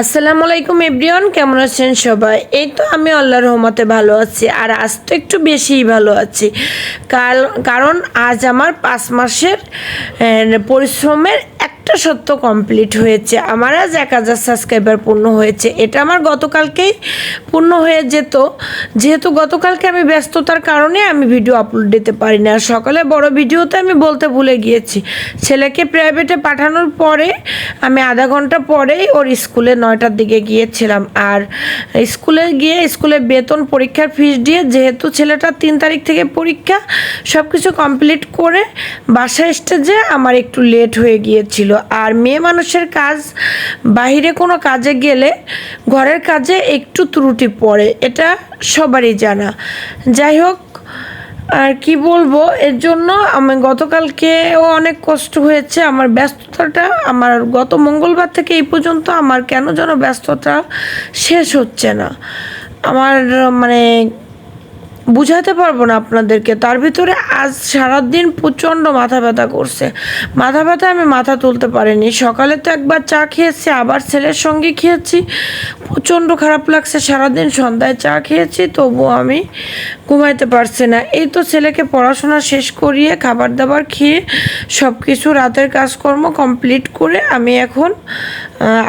আসসালামু আলাইকুম এভরিওয়ান, কেমন আছেন সবাই? এই তো আমি আল্লাহর রহমতে ভালো আছি, আর আজ তো একটু বেশিই ভালো আছি। কাল, কারণ আজ আমার পাঁচ মাসের পরিশ্রমের একটা সত্য কমপ্লিট হয়েছে। আমার আজ এক হাজার সাবস্ক্রাইবার পূর্ণ হয়েছে। এটা আমার গতকালকেই পূর্ণ হয়ে যেত। যেহেতু গতকালকে আমি ব্যস্ততার কারণে আমি ভিডিও আপলোড দিতে পারি না সকালে বড় ভিডিওতে আমি বলতে ভুলে গিয়েছি। ছেলেকে প্রাইভেটে পাঠানোর পরে আমি আধা ঘণ্টা পরেই ওর স্কুলে নয়টার দিকে গিয়েছিলাম। আর স্কুলে গিয়ে স্কুলে বেতন পরীক্ষার ফিস দিয়ে যেহেতু ছেলেটার তিন তারিখ থেকে পরীক্ষা সব কিছু কমপ্লিট করে বাসা স্টেজে আমার একটু লেট হয়ে গিয়েছিল। আর মেয়ে মানুষের কাজ, বাইরে কোনো কাজে গেলে ঘরের কাজে একটু ত্রুটি পড়ে, এটা সবারই জানা। যাই হোক আর কি বলব, এর জন্য আমি গতকালকেও অনেক কষ্ট হয়েছে আমার ব্যস্ততাটা। আমার গত মঙ্গলবার থেকে এই পর্যন্ত আমার কেন যেন ব্যস্ততা শেষ হচ্ছে না। আমার মানে বুঝাতে পারব না আপনাদেরকে। তার ভিতরে আজ সারাদিন প্রচণ্ড মাথা ব্যথা করছে। মাথা ব্যথা আমি মাথা তুলতে পারিনি। সকালে তো একবার চা খেয়েছি, আবার ছেলের সঙ্গে খেয়েছি। প্রচণ্ড খারাপ লাগছে, সারাদিন সন্ধ্যায় চা খেয়েছি, তবুও আমি ঘুমাইতে পারছি না। এই তো ছেলেকে পড়াশোনা শেষ করিয়ে খাবার দাবার খেয়ে সব কিছু রাতের কাজকর্ম কমপ্লিট করে আমি এখন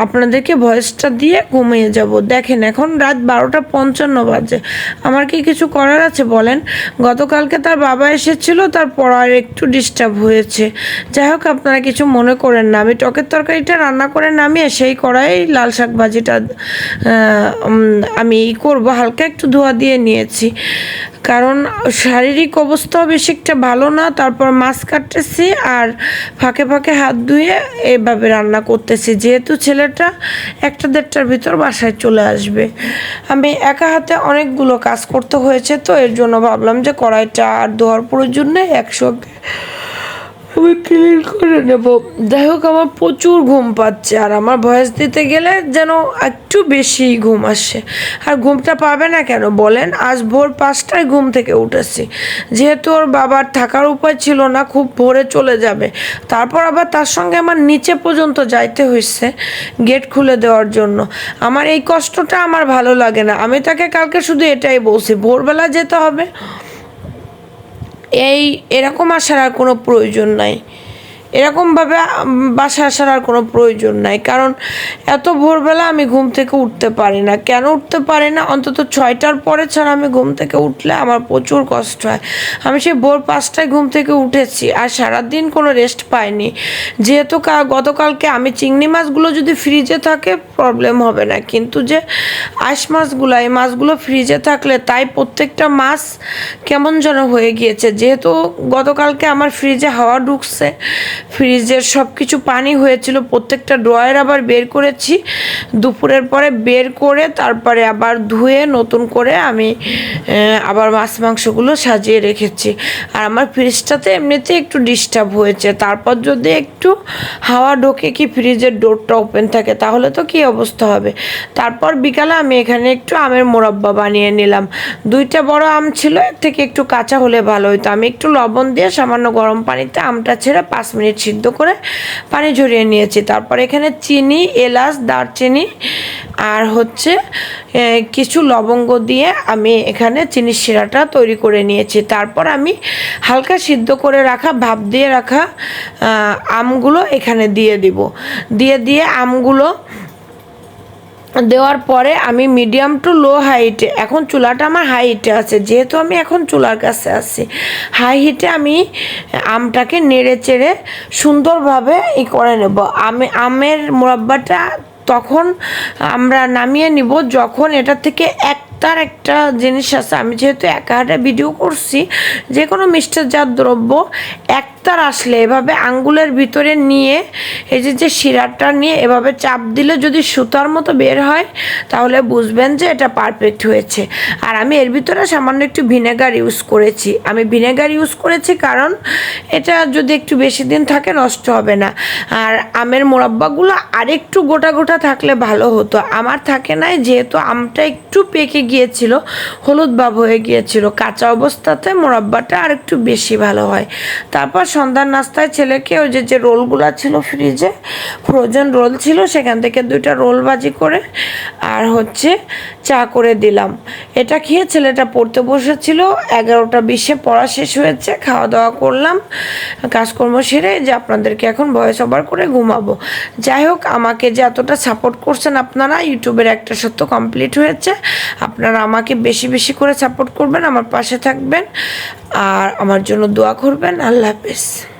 আপনাদেরকে ভয়েসটা দিয়ে ঘুমিয়ে যাব। দেখেন, এখন রাত বারোটা পঞ্চান্ন বাজে। আমার কি কিছু করার আছে বলেন। গতকালকে তার বাবা এসেছিল, তার পড়ার একটু ডিস্টার্ব হয়েছে। যাই হোক, আপনারা কিছু মনে করেন না। আমি টকের তরকারিটা রান্না করে নামিয়ে সেই কড়াই লাল শাক ভাজিটা আমি করব। হালকা একটু ধোয়া দিয়ে নিয়েছি। কারণ শারীরিক অবস্থাও বেশি একটা ভালো না, তারপর মাছ কাটতেছি আর ফাঁকে ফাঁকে হাত ধুয়ে এভাবে রান্না করতেছি। যেহেতু ছেলেটা একটা দেড়টার ভিতর বাসায় চলে আসবে। আমি একা হাতে অনেকগুলো কাজ করতে হয়েছে, তো এর জন্য ভাবলাম যে কড়াইটা আর ধোয়ার প্রয়োজন নেই, একসঙ্গে আমি ক্লিন করে নেব। যাই হোক, আমার প্রচুর ঘুম পাচ্ছে, আর আমার ভয়েস দিতে গেলে যেন একটু বেশি ঘুম আসে। আর ঘুমটা পাবে না কেন বলেন? আজ ভোর পাঁচটায় ঘুম থেকে উঠেছি। যেহেতু ওর বাবার থাকার উপায় ছিল না, খুব ভোরে চলে যাবে। তারপর আবার তার সঙ্গে আমার নিচে পর্যন্ত যাইতে হয়েছে গেট খুলে দেওয়ার জন্য। আমার এই কষ্টটা আমার ভালো লাগে না। আমি তাকে কালকে শুধু এটাই বলছি, ভোরবেলা যেতে হবে। এই এরকম আসার আর কোনো প্রয়োজন নাই। এরকমভাবে উম, বাসা আসার আর কোনো প্রয়োজন নাই। কারণ এত ভোরবেলা আমি ঘুম থেকে উঠতে পারি না। কেন উঠতে পারি না? অন্তত ছয়টার পরে ছাড়া আমি ঘুম থেকে উঠলে আমার প্রচুর কষ্ট হয়। আমি সেই ভোর পাঁচটায় ঘুম থেকে উঠেছি আর সারাদিন কোনো রেস্ট পাইনি। যেহেতু গতকালকে আমি চিংড়ি মাছগুলো যদি ফ্রিজে থাকে প্রবলেম হবে না। কিন্তু যে আইস মাছগুলো এই মাছগুলো ফ্রিজে থাকলে তাই প্রত্যেকটা মাছ কেমন যেন হয়ে গিয়েছে। যেহেতু গতকালকে আমার ফ্রিজে হাওয়া ঢুকছে ফ্রিজের সব কিছু পানি হয়েছিল, প্রত্যেকটা ড্রয়ার আবার বের করেছি। দুপুরের পরে বের করে তারপরে আবার ধুয়ে নতুন করে আমি আবার মাছ মাংসগুলো সাজিয়ে রেখেছি। আর আমার ফ্রিজটাতে এমনিতে একটু ডিস্টার্ব হয়েছে। তারপর যদি একটু হাওয়া ঢোকে কি ফ্রিজের ডোরটা ওপেন থাকে, তাহলে তো কি অবস্থা হবে? তারপর বিকালে আমি এখানে একটু আমের মোরব্বা বানিয়ে নিলাম। দুইটা বড় আম ছিল, এর থেকে একটু কাঁচা হলে ভালো হতো আমি একটু লবণ দিয়ে সামান্য গরম পানিতে আমটা ছেড়ে পাঁচ মিনিট সিদ্ধ করে পানি ঝরিয়ে নিয়েছি। তারপর এখানে চিনি, এলাচ, দারচিনি আর হচ্ছে কিছু লবঙ্গ দিয়ে আমি এখানে চিনির শিরাটা তৈরি করে নিয়েছি। তারপর আমি হালকা সিদ্ধ করে রাখা, ভাপ দিয়ে রাখা আমগুলো এখানে দিয়ে দিব। দিয়ে দিয়ে আমগুলো দেওয়ার পরে আমি মিডিয়াম টু লো হাইটে এখন চুলাটা আমার হাই হিটে আছে, যেহেতু আমি এখন চুলার কাছে আছি। হাই হিটে আমি আমটাকে নেড়ে চেড়ে সুন্দরভাবে ই করে নেব। আমি, আমের মোরাব্বাটা তখন আমরা নামিয়ে নিব যখন এটা থেকে এক তার একটা জিনিস আছে। আমি যেহেতু একা হাটে ভিডিও করছি, যে কোনো মিষ্টাজাত দ্রব্য একটার আসলে এভাবে আঙ্গুলের ভিতরে নিয়ে, এই যে যে শিরাটা নিয়ে এভাবে চাপ দিলে যদি সুতার মতো বের হয়, তাহলে বুঝবেন যে এটা পারফেক্ট হয়েছে। আর আমি এর ভিতরে সামান্য একটু ভিনেগার ইউজ করেছি। আমি ভিনেগার ইউজ করেছি কারণ এটা যদি একটু বেশি দিন থাকে নষ্ট হবে না। আর আমের মোরাব্বাগুলো আরেকটু গোটা গোটা থাকলে ভালো হতো। আমার থাকে নাই, যেহেতু আমটা একটু পেকে গিয়েছিল, হলুদ ভাব হয়ে গিয়েছিল। কাঁচা অবস্থাতে মোরাব্বাটা আর একটু বেশি ভালো হয়। তারপর সন্ধ্যার নাস্তায় ছেলেকে ওই যে যে রোলগুলো ছিল ফ্রিজে, ফ্রোজেন রোল ছিল, সেখান থেকে দুইটা রোল ভাজি করে আর হচ্ছে চা করে দিলাম। এটা খেয়ে ছেলেটা পড়তে বসেছিল, এগারোটা বিশে পড়া শেষ হয়েছে খাওয়া দাওয়া করলাম। কাজকর্ম সেরে যে আপনাদেরকে এখন ভয়েস ওভার করে ঘুমাবো। যাই হোক, আমাকে যে এতটা সাপোর্ট করছেন আপনারা, ইউটিউবের একটা সত্য কমপ্লিট হয়েছে। আপনারা আমাকে বেশি বেশি করে সাপোর্ট করবেন, আমার পাশে থাকবেন, আর আমার জন্য দোয়া করবেন। আল্লাহ হাফেজ। Yes.